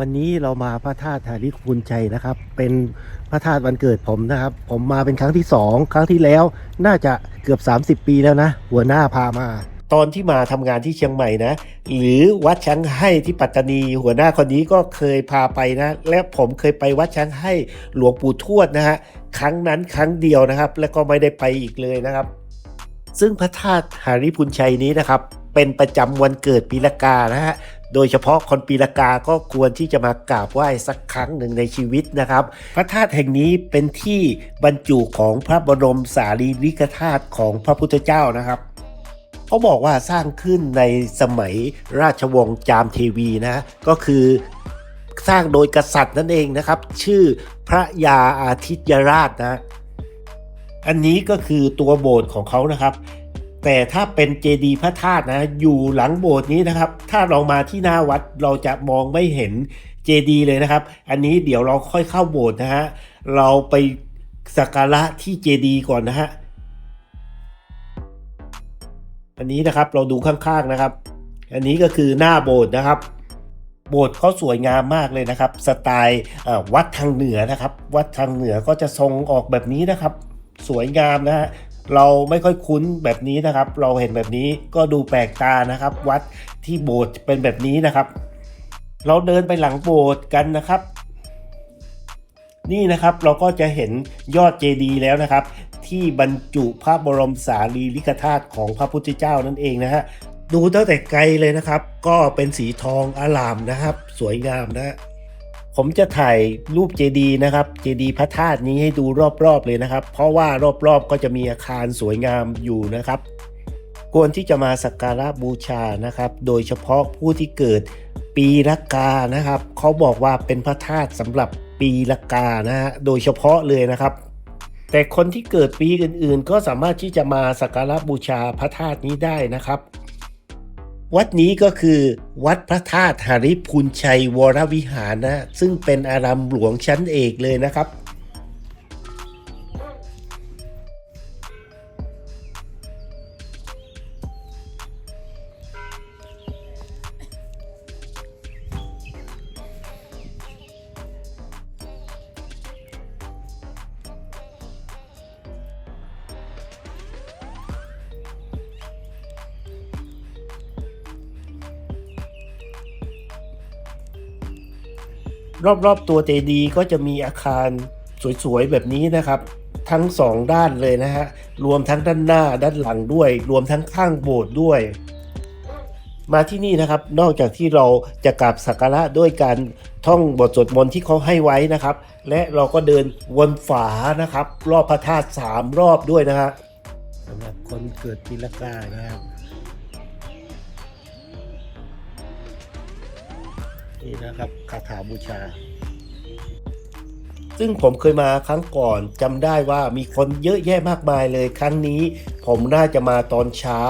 วันนี้เรามาพระธาตุธาริพุนชัยนะครับ เป็นพระธาตุวันเกิดผมนะครับ ผมมาเป็นครั้งที่สองครั้งที่แล้ว น่าจะเกือบ 30 ปีแล้วนะ หัวหน้าพามา ตอนที่มาทำงานที่เชียงใหม่นะ หรือวัดช้างให้ที่ปัตตานี หัวหน้าคนนี้ก็เคยพาไปนะ และผมเคยไปวัดช้างให้หลวงปู่ทวดนะฮะครั้งนั้นครั้งเดียวนะครับ แล้วก็ไม่ได้ไปอีกเลยนะครับ ซึ่งพระธาตุหาริพุนชัยนี้นะครับเป็นประจำวันเกิดปีละกานะฮะ โดยเฉพาะคนปีละกาก็ควรที่จะมากราบไหว้สักครั้งหนึ่งในชีวิตนะครับ พระธาตุแห่งนี้เป็นที่บรรจุของพระบรมสารีริกธาตุของพระพุทธเจ้านะครับเขาบอกว่าสร้างขึ้นในสมัยราชวงศ์จามเทวีนะก็คือสร้างโดยกษัตริย์นั่นเองนะครับ ชื่อพระยาอาทิตยราชนะ อันนี้ก็คือตัวโบสถ์ของเขานะครับ แต่ถ้าเป็นเจดีย์พระธาตุนะอยู่หลังโบสถ์นี้นะครับ ถ้าเรามาที่หน้าวัดเราจะมองไม่เห็นเจดีย์เลยนะครับ อันนี้เดี๋ยวเราค่อยเข้าโบสถ์นะฮะเราไปสักการะที่เจดีย์ก่อนนะฮะอันนี้นะครับเราดูข้างๆนะครับ อันนี้ก็คือหน้าโบสถ์นะครับ โบสถ์เขาสวยงามมากเลยนะครับ สไตล์วัดทางเหนือนะครับ วัดทางเหนือก็จะทรงออกแบบนี้นะครับ สวยงามนะฮะ เราไม่ค่อยคุ้นแบบนี้นะครับ เราเห็นแบบนี้ก็ดูแปลกตานะครับ วัดที่โบสถ์เป็นแบบนี้นะครับ เราเดินไปหลังโบสถ์กันนะครับ นี่นะครับเราก็จะเห็นยอดเจดีย์แล้วนะครับ ที่บรรจุพระบรมสารีริกธาตุของพระพุทธเจ้านั่นเองนะฮะดูตั้งแต่ไกลเลยนะครับ ก็เป็นสีทองอลามนะครับ สวยงามนะฮะ ผมจะถ่ายรูปเจดีย์นะครับเจดีย์พระธาตุนี้ให้ดูรอบๆเลยนะครับ เพราะว่ารอบๆก็จะมีอาคารสวยงามอยู่นะครับ ควรที่จะมาสักการะบูชานะครับ โดยเฉพาะผู้ที่เกิดปีละกานะครับ เขาบอกว่าเป็นพระธาตุสำหรับปีละกานะฮะโดยเฉพาะเลยนะครับ แต่คนที่เกิดปีอื่นๆ ก็สามารถที่จะมาสักการะบูชาพระธาตุนี้ได้นะครับ วัดนี้ก็คือวัดพระธาตุหาริพุนชัยวรวิหารนะ ซึ่งเป็นอารามหลวงชั้นเอกเลยนะครับ รอบๆตัวเจดีย์ก็จะมีอาคารสวยๆแบบนี้นะครับ ทั้งสองด้านเลยนะฮะรวมทั้งด้านหน้าด้านหลังด้วย รวมทั้งข้างโบสถ์ด้วย มาที่นี่นะครับ นอกจากที่เราจะกราบสักการะด้วยการท่องบทสวดมนต์ที่เขาให้ไว้นะครับ และเราก็เดินวนฝานะครับ รอบพระธาตุสามรอบด้วยนะฮะสำหรับคนเกิดปีละกานะครับ นี่นะครับคาถาบูชา ซึ่งผมเคยมาครั้งก่อนจำได้ว่ามีคนเยอะแยะมากมายเลย ครั้งนี้ผมน่าจะมาตอนเช้า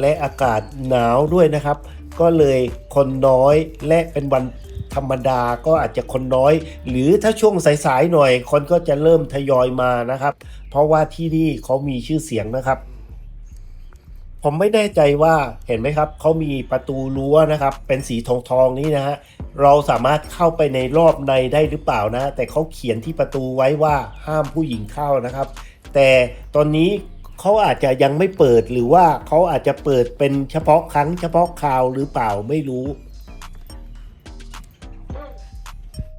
และอากาศหนาวด้วยนะครับ ก็เลยคนน้อยและเป็นวันธรรมดาก็อาจจะคนน้อย หรือถ้าช่วงสายๆหน่อย คนก็จะเริ่มทยอยมานะครับ เพราะว่าที่นี่เขามีชื่อเสียงนะครับ ผมไม่แน่ใจว่าเห็นไหมครับ เขามีประตูรั้วนะครับ เป็นสีทองทองๆนี้นะฮะ เราสามารถเข้าไปในรอบในได้หรือเปล่านะ แต่เขาเขียนที่ประตูไว้ว่าห้ามผู้หญิงเข้านะครับ แต่ตอนนี้เขาอาจจะยังไม่เปิดหรือว่าเขาอาจจะเปิดเป็นเฉพาะครั้งเฉพาะคราวหรือเปล่าไม่รู้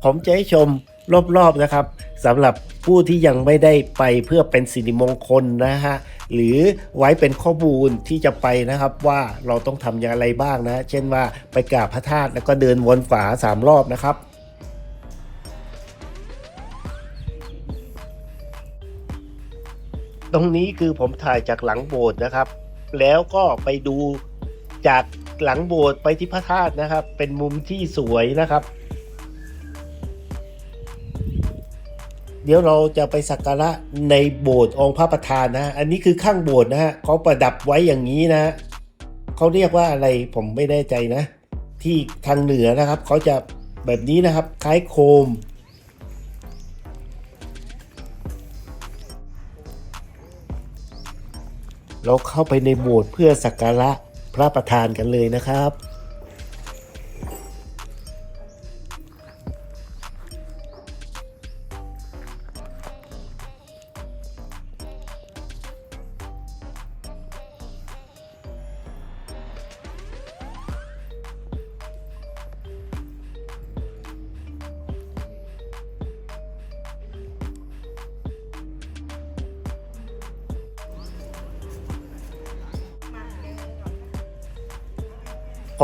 ผมจะให้ชม รอบๆนะครับสำหรับผู้ที่ยังไม่ได้ไปเพื่อเป็นสิริมงคลนะฮะหรือไว้เป็นข้อมูลที่จะไปนะครับว่าเราต้องทำอย่างไรบ้างนะ เช่นว่าไปกราบพระธาตุแล้วก็เดินวนฝาสามรอบนะครับตรงนี้คือผมถ่ายจากหลังโบสถ์นะครับ แล้วก็ไปดูจากหลังโบสถ์ไปที่พระธาตุนะครับ เป็นมุมที่สวยนะครับ เดี๋ยวเราจะไปสักการะในโบสถ์องค์พระประธานนะ อันนี้คือข้างโบสถ์นะฮะเขาประดับไว้อย่างนี้นะเขาเรียกว่าอะไรผมไม่แน่ใจนะ ที่ทางเหนือนะครับเขาจะแบบนี้นะครับคล้ายโคม เราเข้าไปในโบสถ์เพื่อสักการะพระประธานกันเลยนะครับ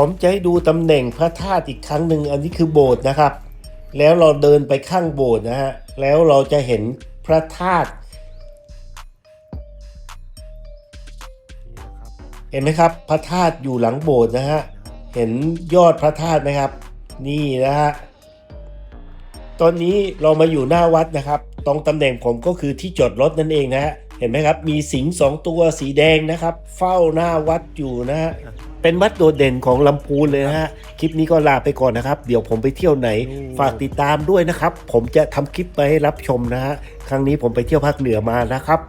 ผมจะให้ดูตำแหน่งพระธาตุอีกครั้งหนึ่งอันนี้คือโบสถ์นะครับ แล้วเราเดินไปข้างโบสถ์นะฮะแล้วเราจะเห็นพระธาตุเห็นไหมครับ พระธาตุอยู่หลังโบสถ์นะฮะเห็นยอดพระธาตุไหมครับ นี่นะฮะตอนนี้เรามาอยู่หน้าวัดนะครับ ตรงตำแหน่งผมก็คือที่จอดรถนั่นเองนะฮะเห็นไหมครับ มีสิงสองตัวสีแดงนะครับ เฝ้าหน้าวัดอยู่นะฮะ เป็นวัดโดดเด่นของลำพูนเลยนะฮะ คลิปนี้ก็ลาไปก่อนนะครับ เดี๋ยวผมไปเที่ยวไหน ฝากติดตามด้วยนะครับ ผมจะทำคลิปไปให้รับชมนะฮะ ครั้งนี้ผมไปเที่ยวภาคเหนือมานะครับ